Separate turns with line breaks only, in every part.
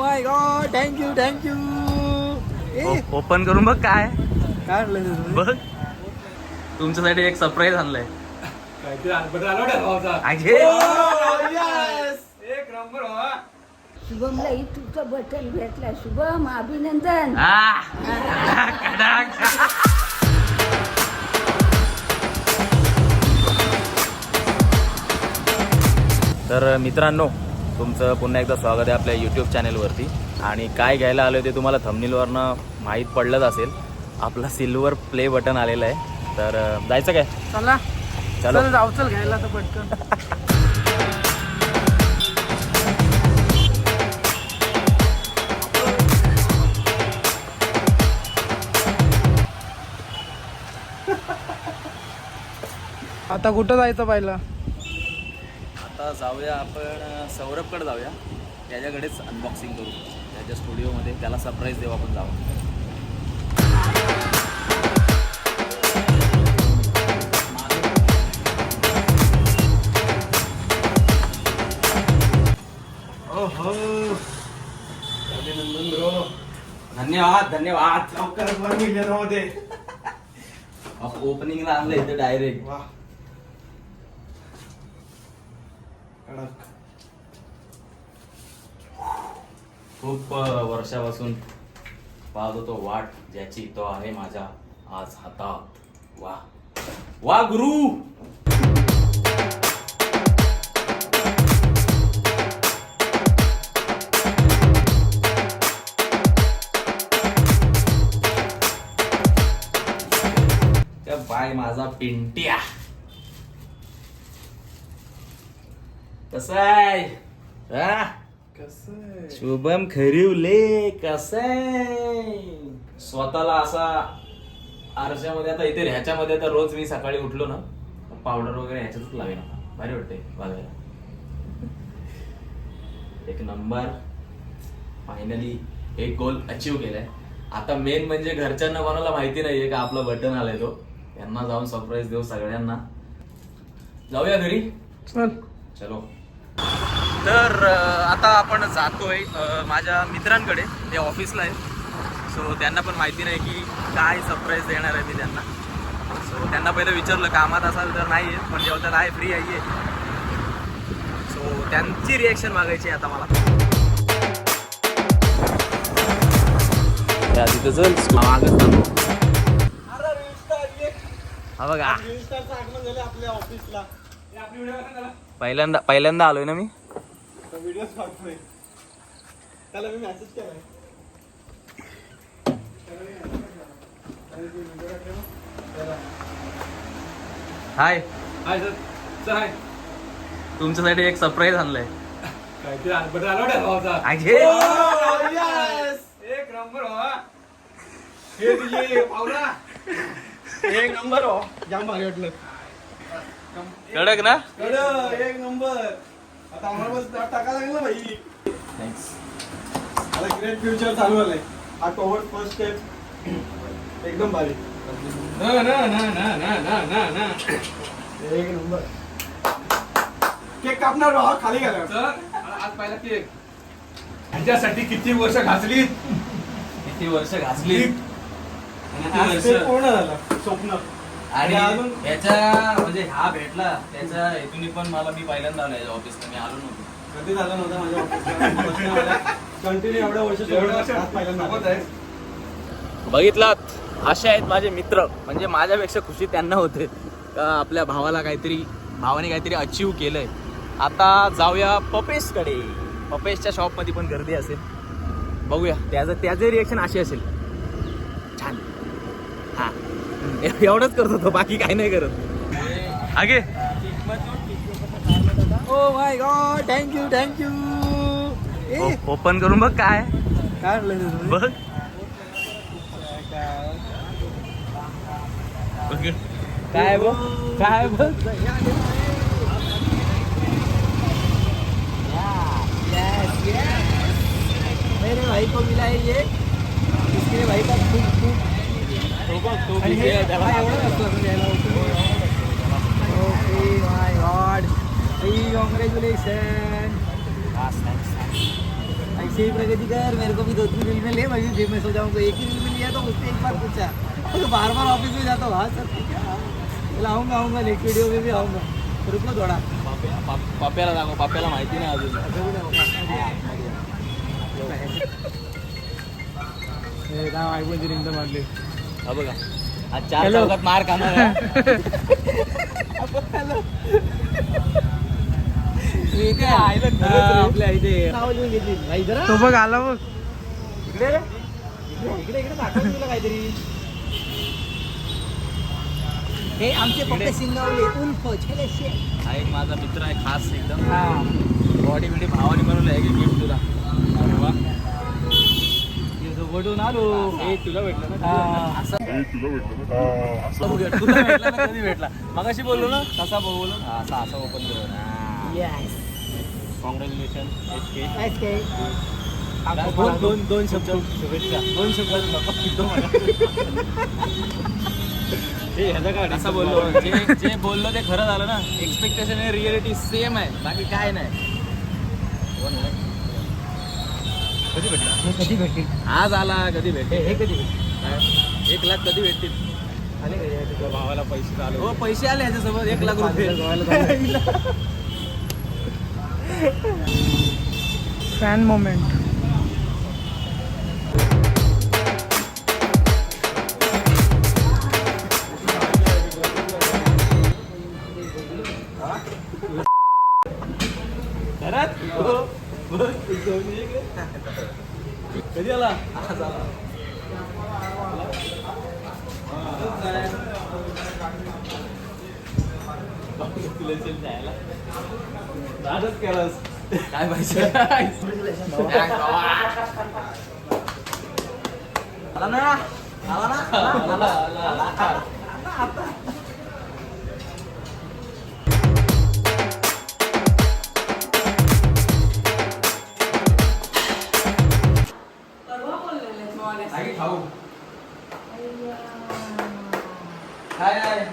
My god thank you thank you
open करून बघ काय.
काय
बघ. तुमच्यासाठी एक सरप्राईज आणलाय.
शुभमला तुझं बटन भेटला शुभम अभिनंदन.
तर मित्रांनो तुमचं पुन्हा एकदा स्वागत आहे आपल्या यूट्यूब चॅनेलवरती आणि काय घ्यायला आलं ते तुम्हाला थंबनीलवरनं माहीत पडलंच असेल. आपला सिल्वर प्ले बटन आलेलं आहे. तर जायचं काय?
चला.
चलो.
चल जाऊ चल घ्यायला तर पटकन. आता कुठं जायचं पहिलं?
आता जाऊया आपण सौरभकडे जाऊया. त्याच्याकडेच अनबॉक्सिंग करू. त्याच्या स्टुडिओमध्ये त्याला सरप्राईज देऊ आपण जाऊ
अभिनंदन ब्रो.
धन्यवाद धन्यवाद.
लवकरच वन मिलियन
ओपनिंगला आणलं इथे डायरेक्ट
वा. कडक.
खूप वर्षापासून पाहत होतो वाट ज्याची तो आहे माझ्या आज हातात. वा. वा गुरु! त्या बाय माझा पिंट्या. कसा आहे? हा?
कसं
शुभम खरिवले कसं स्वतःला असा आरशामध्ये आता इथे ह्याच्यामध्ये आता रोज मी सकाळी उठलो ना पावडर वगैरे ह्याच्यातच लावेन आता. भारी वाटते बघायला एक नंबर फायनली एक गोल अचीव केलाय. आता मेन म्हणजे घरच्यांना कोणाला माहिती नाहीये का आपलं बटन आलंय तो? यांना जाऊन सरप्राईज देऊ सगळ्यांना. जाऊया घरी?
चल.
चलो. तर आता आपण जातोय माझ्या मित्रांकडे ते ऑफिसला आहे सो त्यांना पण माहिती नाही की काय सरप्राईज देणार आहे मी त्यांना. सो त्यांना पहिलं विचारलं कामात असाल तर नाही आहे पण जेव्हा आहे फ्री आहे सो त्यांची रिॲक्शन मागायची आहे आता मला. तिथं चल. हा बघा
आगमन झालं आपल्या ऑफिसला हे आपली व्हिडिओ बघा त्याला
पहिल्यांदा पहिल्यांदा आलोय ना मी?
काढतोय त्याला मी मेसेज केलाय.
हाय
हाय सर सर हाय
तुमच्यासाठी एक सरप्राईज आणलंय.
काहीतरी आलं भावाचा. एक नंबर हो हे. तुझे पावला. एक नंबर हो. जाम भारी वाटलं
कडक ना?
कडं, एक नंबर आता आम्हाला बस टाका लागेल ना भाई.
थँक्स
आता ग्रेट फ्युचर चालू आलंय हा कव्हर फर्स्ट स्टेप एकदम भारी. ना ना ना ना ना ना ना ना. एक नंबर. केक कापणार राहा खाली गेला. सर आज पहिला केक. ह्याच्यासाठी किती वर्ष घासली
किती वर्ष घासली
पूर्ण झालं. स्वप्न.
आणि
अजून?
याच्या म्हणजे हा भेटला त्याच्या हेतून पण मला मी पहिल्यांदा आलो ऑफिसला मी आलो नव्हतो.
कधी झालं नव्हतं माझ्या ऑफिसला? कंटिन्यू एवढ्या वर्ष पहिल्यांदा
बघितलात असे आहेत माझे मित्र. म्हणजे माझ्यापेक्षा खुशी त्यांना होते. का आपल्या भावाला काहीतरी भावाने काहीतरी अचीव केलंय. आता जाऊया पपेशकडे. पपेशच्या शॉपमध्ये पण गर्दी असेल. बघूया. त्याचं त्याचे रिएक्शन असे असेल. छान. हा. एवढंच करत होतो बाकी काही नाही करत. आगे.
ओ my god thank you thank you
open करून बघ काय.
काय?
बघ.
काय बघ काय बघ? मेरे भाई को मिला है ये। इसके भाई का खूप खूप ऐसे ही प्रगति कर मेरे को भी दो तीन रील में ले मैं जेब में सो जाऊँगा एक ही रील में लिया तो उससे एक बार पूछा तो बार बार ऑफ़िस में जाता हूँ हाँ सर. बोला आऊँगा आऊँगा नेक्स्ट वीडियो में भी आऊँगा रुको थोड़ा
पाप्या- पाप- पाप्याला दाखव पाप्याला माहिती नाही अजून
नाव ऐकून तरी मारले
हा बघा. आज चार चौकात मार खाणार आहे.
आपल्या इथे. नाव लिहून घेतली. भाई जरा.
तो बघ आला बघ.
इकडे रे. इकडे तुला काहीतरी. हे आमचे पप्पे सिंगावले उल्फ छले शे
हा एक माझा मित्र आहे खास एकदम. बॉडी बिडी भावाने बनवलं आहे गिफ्ट तुला. अरे वा.
वडून आलो.
हे तुला भेटलं ना?
हा.
असं असं. भेट- तुला भेटला ना कधी भेटला? मगाशी बोललो ना? कसा बोललो. हा, असा असा ओपन. कॉंग्रॅच्युलेशन एच के. दोन दोन दोन शब्द. शुभेच्छा. दोन शब्द असं बोललो. जे जे बोललो ते खरं झालं ना. एक्सपेक्टेशन आणि रिअलिटी सेम आहे. बाकी काय नाही. कधी भेटला
कधी भेटतील
आज आला कधी भेटेल
हे कधी
काय? एक लाख कधी भेटतील
आले का हे?
तुझ्या भावाला पैसे चालू हो पैसे आले ह्याच्यासोबत एक लाख रुपये
गोव्याला.
फॅन मोमेंट
हो. कधी आला आज आला तुला केलास. काय पाहिजे आला ना आला ना आला आला काय आहे.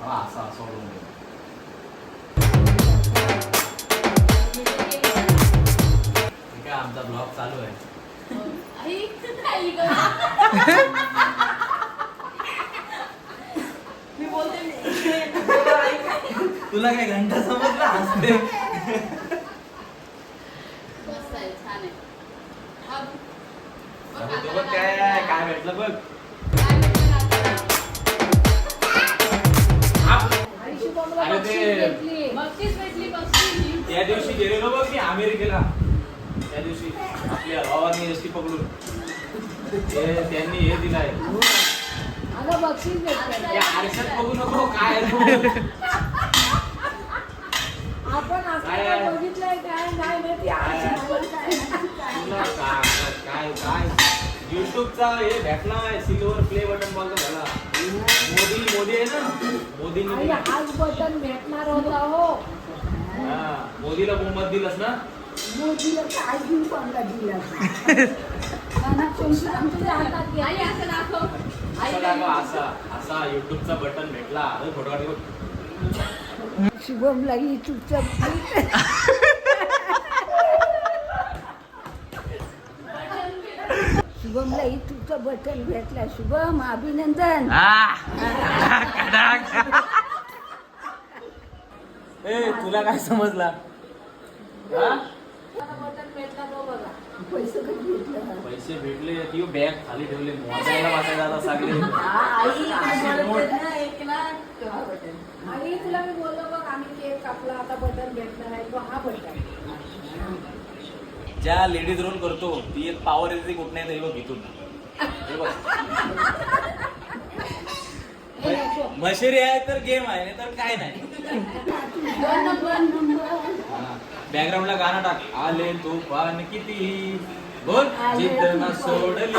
हा असा सोडून दे. ठीक आहे आमचा ब्लॉग चालू आहे. तुला काय घंटा समजला? हसते मी अमेरिकेला त्या दिवशी आपल्या भावानी एस टी पकडून त्यांनी हे दिलाय.
भेटलं
आरशात बघू नको काय आहे.
आपण
काय
काय
आहे?
बघितलंय काय नाही माहिती आरशी पण काय.
तुला काय काय काय? युट्यूबचा हे भेटलाय सिल्वर प्ले बटन बघ झाला. मोदी मोदी आहे ना? दिला.
हाच बटन भेटणार होता हो.
हा, मोदीला बहुमत दिलंस ना?
घेऊन कोणला दिला? आमच्या हातात घ्या.
असा दाखवा. असा असा युट्यूबचा बटन भेटला. अरे.
शुभमला युट्यूबचं शुभमला युट्यूबचं बटन भेटला. शुभम अभिनंदन.
ए तुला काय समजला?
पैसे कधी भेटलं
पैसे भेटले ती बॅग खाली ठेवले मोजायला वाचायला आता सगळे
आणि तुला मी बोललो बघ आम्ही केक कापला आता बटन भेटणार आहे तो हा बटन.
ज्या लेडीज रोल करतो ती एक पॉवर येते कुठं नाही तरी बघ इथून. हे मशेरी आहे तर गेम आहे नाही. तर काय नाही बॅकग्राऊंडला गाणं टाक. आले तुफान किती? बोल. जिद्दना सोडली.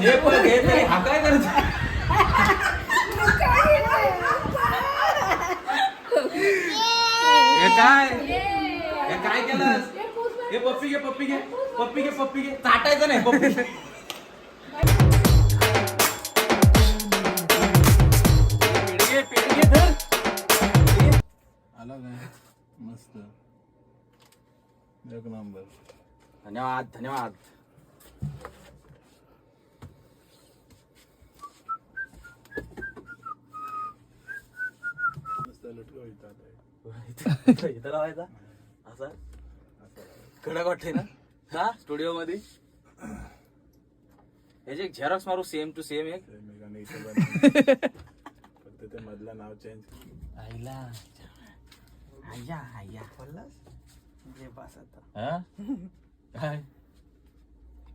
झेप घेतली हा काय करतो हे काय? हे काय केलं हे पप्पी घे पप्पी घे. पप्पी घे पप्पी घे. चाटायचं नाही पप्पी आला काय
मस्त. एक नंबर.
धन्यवाद धन्यवाद.
इथं
लावायचा? असा? कडक वाटते ना? हा? स्टुडिओ मध्ये याचे झेरॉक्स मारू सेम टू सेम एक.
फक्त ते मधलं नाव चेंज
आईला
आया आया बोललास जे पास आता.
हा? काय?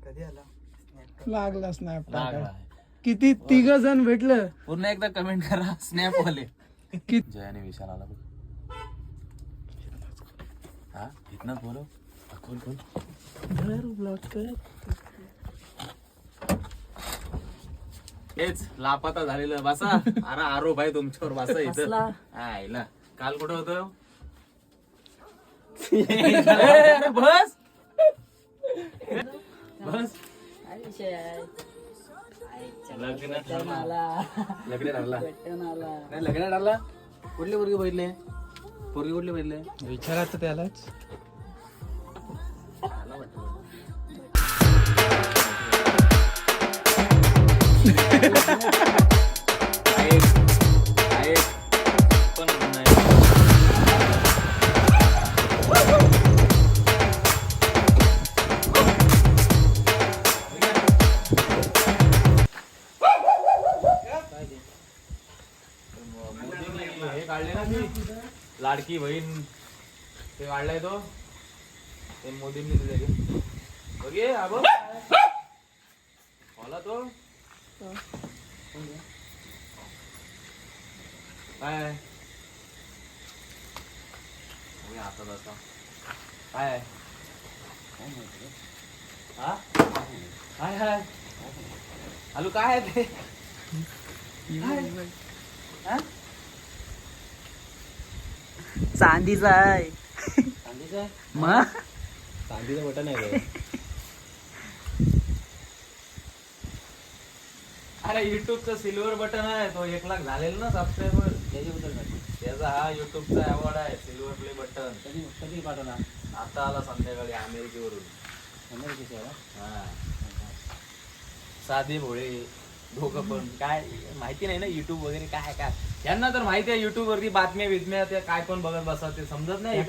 कधी आला?
लागला स्नॅप
लागला.
किती तिघ जण भेटलं?
पूर्ण एकदा कमेंट करा स्नॅप वाले.
कि-
जयाने विशाल आला बघ. हा? इथनच बोलव. हा, खोल खोल. हेच लापाता झालेलं बसा. अरे आरोप आहे तुमच्यावर बसा इथं. काल कुठं होतं? बस. बस. लग्न. ठरला लग्न ठरला. नाही लग्न ठरला. कुठले पोरगे बघितले? पोरगे कुठले बघितले?
विचारायचं त्यालाच.
आहेत आहेत लाडकी बहीण ते काढलाय तो. ते मोदींनी दिले बघे आब. होला तो. काय? आता तसा. काय? हा? हाय हाय. हॅलो काय आहे ते? हा?
चांदीचा आहे.
चांदीचं आहे?
मग
चांदीचं बटन आहे. अरे युट्यूबचं सिल्वर बटन आहे तो एक लाख झालेला ना सबस्क्रायबर त्याचा हा युट्यूबचा अवॉर्ड आहे सिल्वर प्ले बटन. कधी कधी पाठवणार? आता आला संध्याकाळी अमेरिकेवरून. हा. साधे भोळे. दोघं पण. काय माहिती नाही ना युट्यूब वगैरे काय काय. यांना तर माहिती आहे युट्यूब वरती बातम्या बितम्या ते काय पण बघत बसतात ते समजत नाही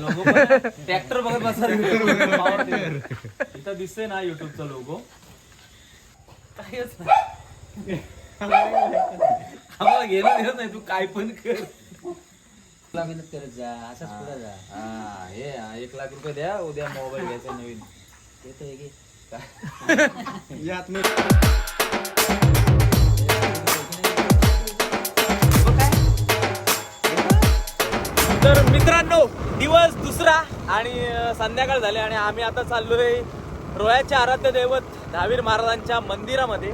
लोगो ट्रॅक्टर बघत बसतात टिलर. इथं दिसतंय ना युट्यूबचा लोगो कायच नाही. आम्हाला नाही तू काय पण कर.
मेहनत करत जा असाच पुढे जा.
हा हे एक लाख रुपये द्या उद्या मोबाईल घ्यायचा नवीन.
येतो एक
यात
तर मित्रांनो दिवस दुसरा आणि संध्याकाळ झाले आणि आम्ही आता चाललोय रोयाचे आराध्य दैवत दहावीर महाराजांच्या मंदिरामध्ये.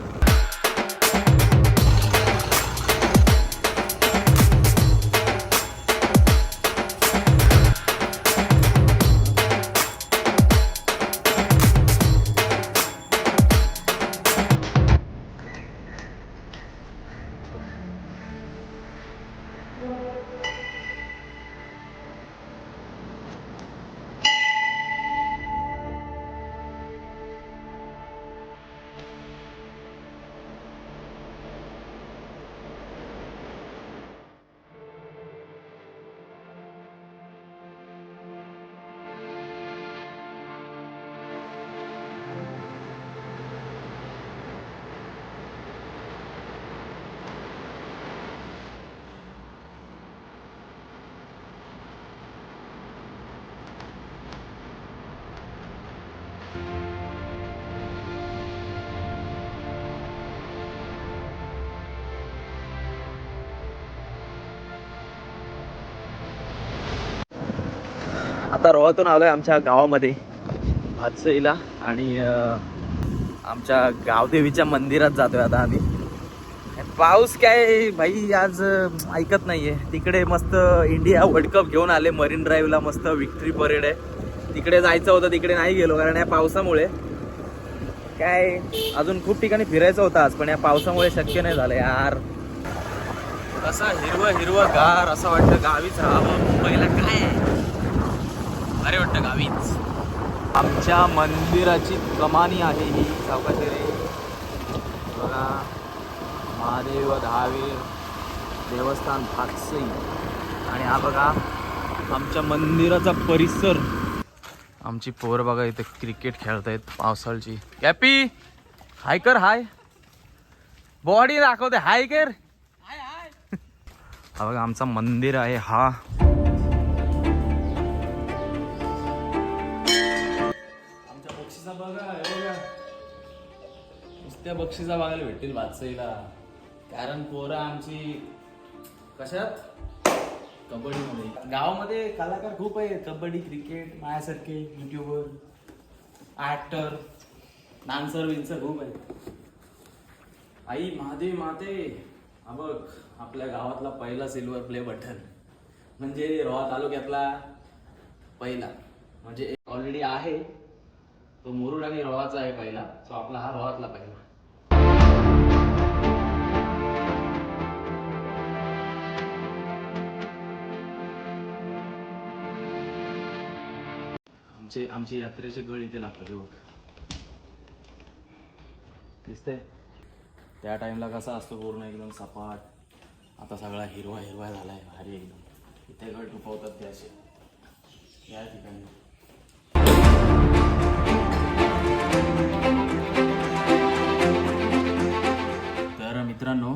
आता रोहातून आलोय आमच्या गावामध्ये भातसईला. आणि आमच्या गावदेवीच्या मंदिरात जातोय आता आम्ही. पाऊस काय भाई आज ऐकत ऐकत नाहीये. तिकडे मस्त इंडिया वर्ल्ड कप घेऊन आले. मरीन ड्राईव्हला मस्त विक्ट्री परेड आहे. तिकडे जायचं होतं तिकडे नाही गेलो कारण या पावसामुळे. काय अजून खूप ठिकाणी फिरायचं होतं आज पण या पावसामुळे शक्य नाही झालं यार. असं हिरवं हिरवं गार असं वाटतं गावीच राहावं. मुंबईला काय अरे वाटतं गावीच. आमच्या मंदिराची कमानी आहे ही सावकाशी रे बघा महादेव दहावीर देवस्थान भातसई आणि हा बघा आमच्या मंदिराचा परिसर. आमची पोर बघा इथे क्रिकेट खेळतायत पावसाळची. कॅपी हाय कर हाय बॉडी दाखवते हाय कर. हा बघा आमचा मंदिर आहे हा. बघा हे बघा. नुसत्या बक्षिसा बघायला भेटतील वाचईला. कारण पोरं आमची कशात? कबड्डीमध्ये गावामध्ये कलाकार खूप आहे कबड्डी क्रिकेट माझ्यासारखे युट्यूबर ऍक्टर डान्सर विन्सर खूप आहे आई महादेव माते. हा बघ आपल्या गावातला पहिला सिल्वर प्ले बटन म्हणजे रोहा तालुक्यातला पहिला. म्हणजे ऑलरेडी आहे. तो मुरुड आणि रोहाचा आहे पहिला. सो आपला हा रोहातला पहिला. आमचे आमचे यात्रेचे गळ इथे लागतात हे दिसतंय? त्या टाइमला कसा असतो पूर्ण एकदम सपाट. आता सगळा हिरवा हिरवा झालाय भारी एकदम. इथे गळ टुपवतात ते असे. या ठिकाणी. मित्रांनो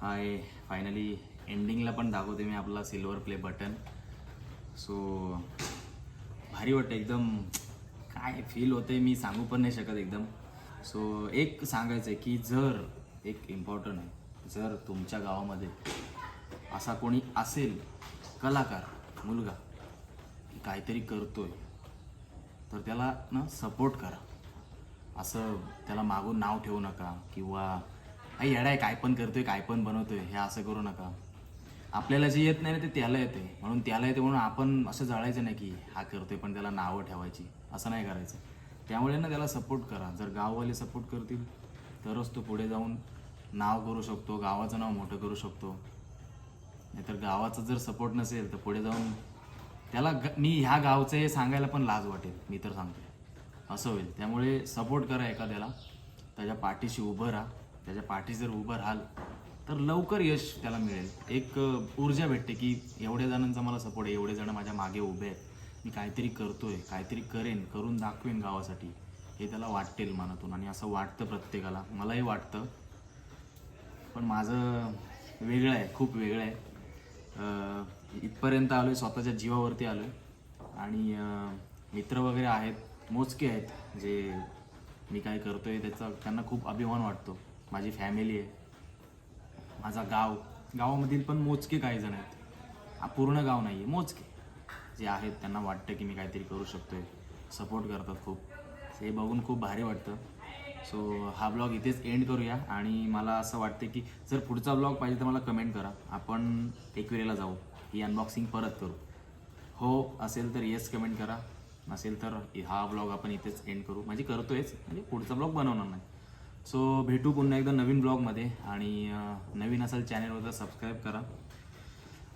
हाय फायनली एंडिंगला पण दाखवते मी आपला सिल्वर प्ले बटन सो भारी वाटतं एकदम. काय फील होते मी सांगू पण नाही शकत एकदम. सो एक सांगायचं आहे की जर एक इम्पॉर्टंट आहे जर तुमच्या गावामध्ये असा कोणी असेल कलाकार मुलगा की काहीतरी करतोय तर त्याला ना सपोर्ट करा. असं त्याला मागून नाव ठेवू नका किंवा आई येडाय काय पण करतोय काय पण बनवतोय हे असं करू नका. आपल्याला जे येत नाही ना ते त्याला येते म्हणून त्याला येते म्हणून आपण असं जळायचं नाही की हा करतोय पण त्याला नावं ठेवायची. असं नाही करायचं. त्यामुळे ना त्याला सपोर्ट करा. जर गाववाले सपोर्ट करतील तरच तो पुढे जाऊन नाव करू शकतो गावाचं नाव मोठं करू शकतो. नाहीतर गावाचा जर सपोर्ट नसेल तर पुढे जाऊन त्याला ग- मी ह्या गावचं हे सांगायला पण लाज वाटेल. मी तर सांगतो असं होईल. त्यामुळे सपोर्ट करा एखाद्याला. त्याच्या पाठीशी उभं राहा. त्याच्या पाठी जर उभं राहाल तर लवकर यश त्याला मिळेल. एक ऊर्जा भेटते की एवढ्या जणांचा मला सपोर्ट आहे एवढे जण माझ्या मागे उभे आहेत. मी काहीतरी करतोय काहीतरी करेन करून दाखवेन गावासाठी. हे त्याला वाटेल मनातून आणि असं वाटतं प्रत्येकाला. मलाही वाटतं. पण माझं वेगळं आहे खूप वेगळं आहे. इथपर्यंत आलो आहे स्वतःच्या जीवावरती आलो आहे आणि मित्र वगैरे आहेत मोजके आहेत जे मी काय करतोय त्याचा त्यांना खूप अभिमान वाटतो. माझी फॅमिली आहे. माझा गाव. गावामधील पण मोजके काही जण आहेत. हा पूर्ण गाव नाही आहे मोजके. जे आहेत त्यांना वाटतं की मी काहीतरी करू शकतोय. सपोर्ट करतात खूप. हे बघून खूप भारी वाटतं. सो हा ब्लॉग इथेच एंड करूया आणि मला असं वाटतं की जर पुढचा ब्लॉग पाहिजे तर मला कमेंट करा. आपण एकविरेला जाऊ. ही अनबॉक्सिंग परत करू. हो असेल तर येस कमेंट करा. नसेल तर हा ब्लॉग आपण इथेच एंड करू. म्हणजे करतोयच. म्हणजे पुढचा ब्लॉग बनवणार नाही. सो भेटू पुन्हा एकदा नवीन ब्लॉगमध्ये आणि नवीन असाल चॅनलवर तर सबस्क्राईब करा.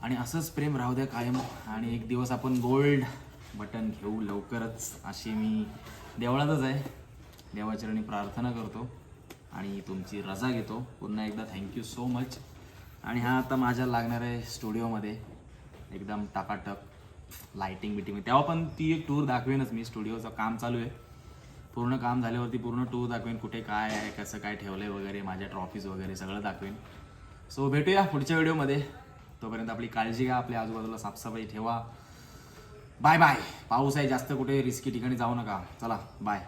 आणि असंच प्रेम राहू द्या कायम आणि एक दिवस आपण गोल्ड बटन घेऊ लवकरच अशी मी देवळातच आहे. देवाचरणी प्रार्थना करतो आणि तुमची रजा घेतो. पुन्हा एकदा थँक्यू सो मच आणि हा आता माझ्या लागणार आहे स्टुडिओमध्ये. एकदम टाकाटक लाईटिंग बिटिंग. तेव्हा पण ती एक टूर दाखवेनच मी. स्टुडिओचं काम चालू आहे. पूर्ण काम झाल्यावरती पूर्ण टूर दाखवेन कुठे काय आहे कसं काय ठेवलं आहे वगैरे माझ्या ट्रॉफीज वगैरे सगळं दाखवेन. सो भेटूया पुढच्या व्हिडिओमध्ये तोपर्यंत आपली काळजी घ्या आपल्या आजूबाजूला साफसफाई ठेवा. बाय बाय पाऊस आहे जास्त कुठे रिस्की ठिकाणी जाऊ नका. चला बाय